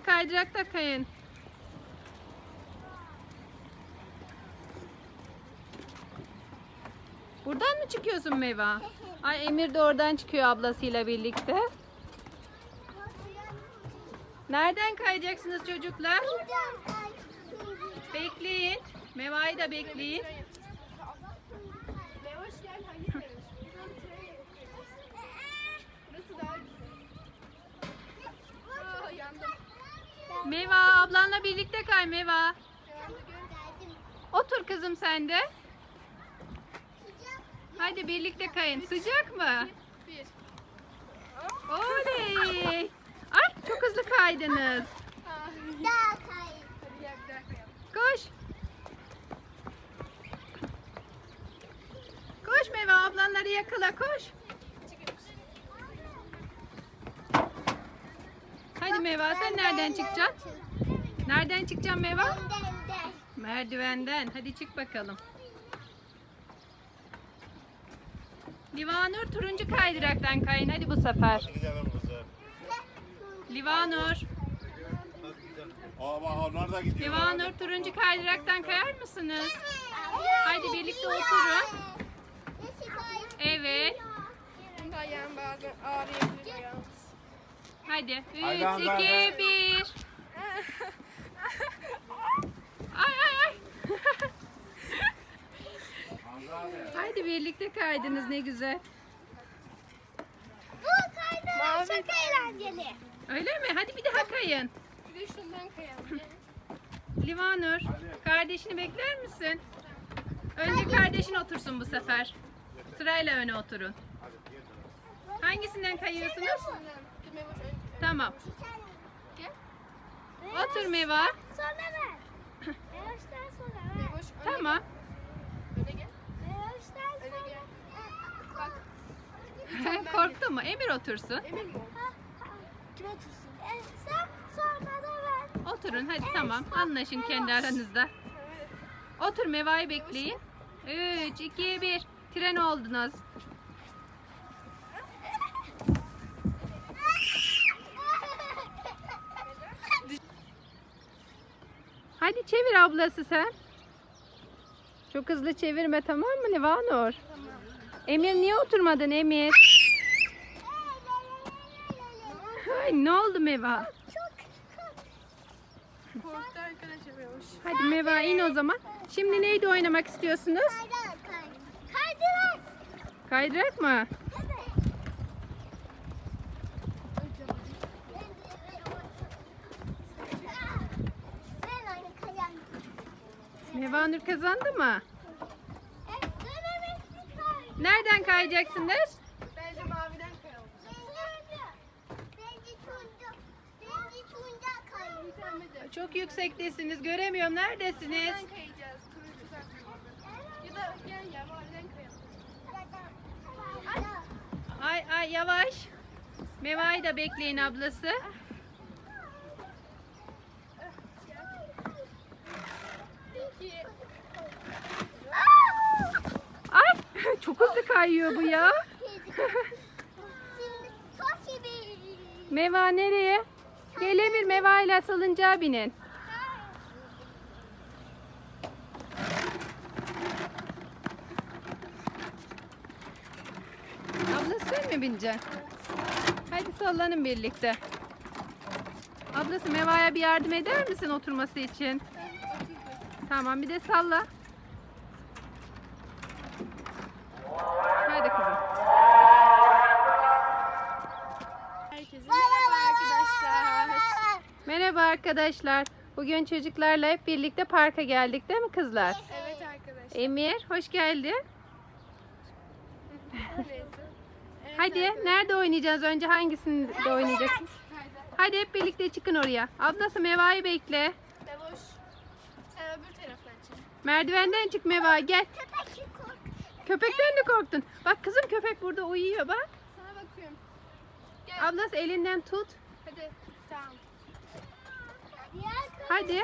kaydırakta kayın. Buradan mı çıkıyorsun Meva? Ay Emir de oradan çıkıyor ablasıyla birlikte. Nereden kayacaksınız çocuklar? Bekleyin. Meva'yı da bekleyin. Levoş gel Meva ablanla birlikte kay Meva. Otur kızım sen de. Hadi birlikte kayın. Sıcak mı? Oley! Ay çok hızlı kaydınız. Koş. Koş Meva ablanları yakala koş. Meva sen nereden çıkacaksın? Nereden çıkacaksın Meva? Merdivenden. Hadi çık bakalım. Livanur turuncu kaydıraktan kayın hadi bu sefer. Livanur. Aa bak onlar da gidiyor. Livanur turuncu kaydıraktan kayar mısınız? Hadi birlikte oturun. Evet. Ayağım bazen yalnız. Hadi. 3, Hadi Hamza, 2, hadi. 1. Ay ay ay. Hadi birlikte kaydınız ne güzel. Bu kaydırak çok eğlenceli. Öyle mi? Hadi bir daha kayın. Bir de şundan kayalım. Livanur, kardeşini bekler misin? Önce kardeşin otursun bu sefer. Sırayla öne oturun. Hangisinden kayıyorsunuz? Şundan. Tamam. Gel. Otur Meva. Sonra ver. Yavaştan sonra ver. Mevoş öne Tamam. gel. Öne gel. Yavaştan Öne sonra. gel. Bak. Korktu mu? Emir otursun. Emin mi oldun? Kim otursun? E, sen sonra da ver. Oturun hadi tamam. Anlaşın kendi aranızda. Evet. Otur Meva'yı bekleyin. 3, 2, 1. Tren oldunuz. Hadi çevir ablası sen. Çok hızlı çevirme tamam mı Livanur? Emir niye oturmadın Emir? Ay, ne oldu Meva? Korktu arkadaşlar Mevoş. Hadi Meva in o zaman. Şimdi neydi oynamak istiyorsunuz? Kaydırak. Kaydırak. Kaydırak mı? Meva Nur kazandı mı? Nereden kayacaksınız? Bence maviden kayalım. Çok yüksektesiniz. Göremiyorum. Neredesiniz? Nereden kayacağız? Turuncudan. Ya da gel ya maviden kayalım. Ay ay yavaş. Meva'yı da bekleyin ablası. İki. Ay çok hızlı kayıyor bu ya. Meva nereye? Gel Meva ile salıncağa binin. Ablası sen mi bineceksin? Hadi sallanın birlikte. Ablası Meva'ya bir yardım eder misin oturması için? Tamam bir de salla. Hadi kızım. Herkese merhaba arkadaşlar. Merhaba arkadaşlar. Bugün çocuklarla hep birlikte parka geldik değil mi kızlar? Evet arkadaşlar. Emir hoş geldin. Evet Hadi arkadaşlar. nerede oynayacağız? Önce hangisinde oynayacaksın? Hadi hep birlikte çıkın oraya. Ablası Meva'yı bekle. Devoş. Sen öbür taraftan çık. Merdivenden çık Meva gel. Köpekten de korktun. Bak kızım köpek burada uyuyor bak. Sana bakıyorum. Gel. Ablası elinden tut. Hadi. Tamam. Köpek. Hadi.